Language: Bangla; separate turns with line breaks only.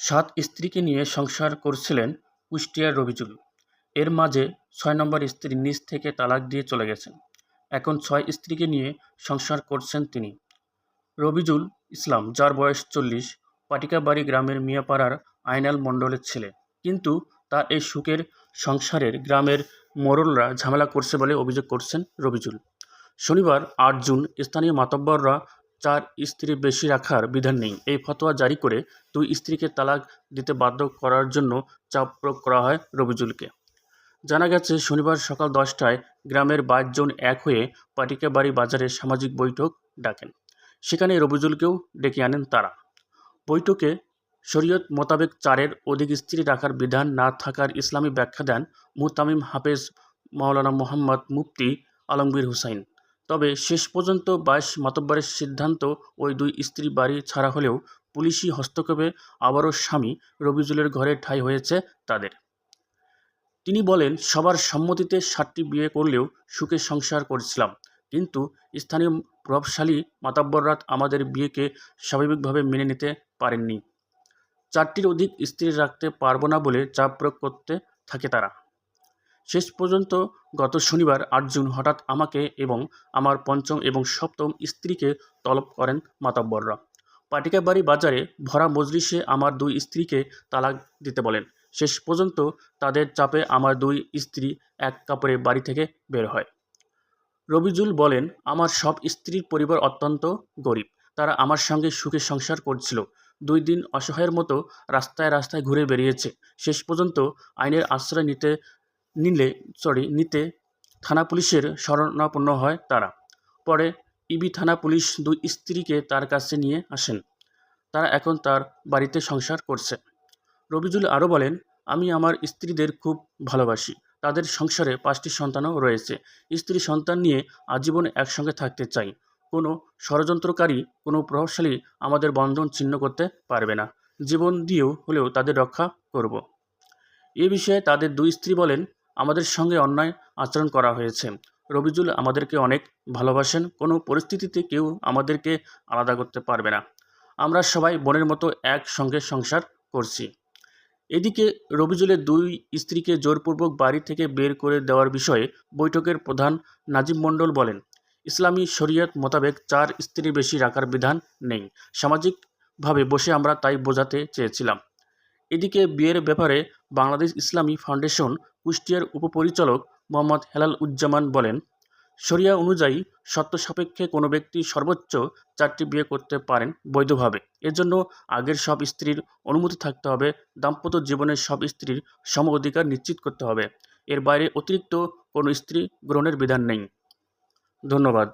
সাত স্ত্রীকে নিয়ে সংসার করছিলেন কুষ্টিয়ার রবিজুল এর মাঝে ছয় নম্বর স্ত্রী নিজ থেকে তালাক দিয়ে চলে গেছেন। এখন ছয় স্ত্রীকে নিয়ে সংসার করছেন তিনি। রবিজুল ইসলাম, যার বয়স চল্লিশ, পাটিকাবাড়ি গ্রামের মিয়াপাড়ার আইনাল মণ্ডলের ছেলে। কিন্তু তার এই সুখের সংসারের গ্রামের মোড়লরা ঝামেলা করছে বলে অভিযোগ করছেন রবিজুল শনিবার আট জুন স্থানীয় মাতব্বররা চার স্ত্রী বেশি রাখার বিধান নেই। এই ফতোয়া জারি করে দুই স্ত্রীকে তালাক দিতে বাধ্য করার জন্য চাপ প্রয়োগ করা হয় রবিজুলকে। জানা গেছে, শনিবার সকাল দশটায় গ্রামের বাইশ জন এক হয়ে পাটিকাবাড়ি বাজারে সামাজিক বৈঠক ডাকেন। সেখানে রবিজুলকেও ডেকে আনেন তারা। বৈঠকে শরীয়ত মোতাবেক চারের অধিক স্ত্রী রাখার বিধান না থাকার ইসলামী ব্যাখ্যা দেন মুতামিম হাফেজ মাওলানা মোহাম্মদ মুফতি আলমগীর হুসাইন। তবে শেষ পর্যন্ত বাইশ মাতব্বরের সিদ্ধান্ত ওই দুই স্ত্রী বাড়ি ছাড়া হলেও পুলিশি হস্তক্ষেপে আবারও স্বামী রবিজুলের ঘরে ঠাঁই হয়েছে তাদের। তিনি বলেন, সবার সম্মতিতে সাতটি বিয়ে করলেও সুখে সংসার করেছিলাম। কিন্তু স্থানীয় প্রভাবশালী মাতাব্বররা আমাদের বিয়েকে স্বাভাবিকভাবে মেনে নিতে পারেননি। চারটির অধিক স্ত্রী রাখতে পারব না বলে চাপ প্রয়োগ করতে থাকে তারা। শেষ পর্যন্ত গত শনিবার আট জুন হঠাৎ আমাকে এবং আমার পঞ্চম এবং সপ্তম স্ত্রীকে তলব করেন মাতাব্বররা। পাটিকাবাড়ি বাজারে ভরা মজলিসে আমার দুই স্ত্রীকে তালাক দিতে বলেন। শেষ পর্যন্ত তাদের চাপে আমার দুই স্ত্রী এক কাপড়ে বাড়ি থেকে বের হয়। রবিজুল বলেন, আমার সব স্ত্রীর পরিবার অত্যন্ত গরিব। তারা আমার সঙ্গে সুখে সংসার করছিল। দুই দিন অসহায়ের মতো রাস্তায় রাস্তায় ঘুরে বেরিয়েছে শেষ পর্যন্ত আইনের আশ্রয় নিতে নিলে সরি নিতে থানা পুলিশের শরণাপন্ন হয় তারা। পরে ইবি থানা পুলিশ দুই স্ত্রীকে তার কাছে নিয়ে আসেন। তারা এখন তার বাড়িতে সংসার করছে। রবিজুল আরও বলেন, আমি আমার স্ত্রীদের খুব ভালোবাসি। তাদের সংসারে পাঁচটি সন্তানও রয়েছে। স্ত্রী সন্তান নিয়ে আজীবন একসঙ্গে থাকতে চাই। কোনো ষড়যন্ত্রকারী, কোনো প্রভাবশালী আমাদের বন্ধন ছিন্ন করতে পারবে না। জীবন দিয়েও হলেও তাদের রক্ষা করব। এ বিষয়ে তাদের দুই স্ত্রী বলেন আমাদের সঙ্গে অন্যায় আচরণ করা হয়েছে। রবিজুল আমাদেরকে অনেক ভালোবাসেন, কোনো পরিস্থিতিতে কেউ আমাদেরকে আলাদা করতে পারবে না। আমরা সবাই বোনের মতো একসঙ্গে সংসার করছি। এদিকে রবিজুলের দুই স্ত্রীকে জোরপূর্বক বাড়ি থেকে বের করে দেওয়ার বিষয়ে বৈঠকের প্রধান নাজিম মণ্ডল বলেন, ইসলামী শরিয়ত মোতাবেক চার স্ত্রী বেশি রাখার বিধান নেই। সামাজিকভাবে বসে আমরা তাই বোঝাতে চেয়েছিলাম। এদিকে বিয়ের ব্যাপারে বাংলাদেশ ইসলামী ফাউন্ডেশন কুষ্টিয়ার উপপরিচালক মোহাম্মদ হেলাল উজ্জামান বলেন, শরিয়া অনুযায়ী শর্ত সাপেক্ষে কোনো ব্যক্তি সর্বোচ্চ চারটি বিয়ে করতে পারেন বৈধভাবে। এজন্য আগের সব স্ত্রীর অনুমতি থাকতে হবে। দাম্পত্য জীবনের সব স্ত্রীর সম অধিকার নিশ্চিত করতে হবে। এর বাইরে অতিরিক্ত কোনো স্ত্রী গ্রহণের বিধান নেই। ধন্যবাদ।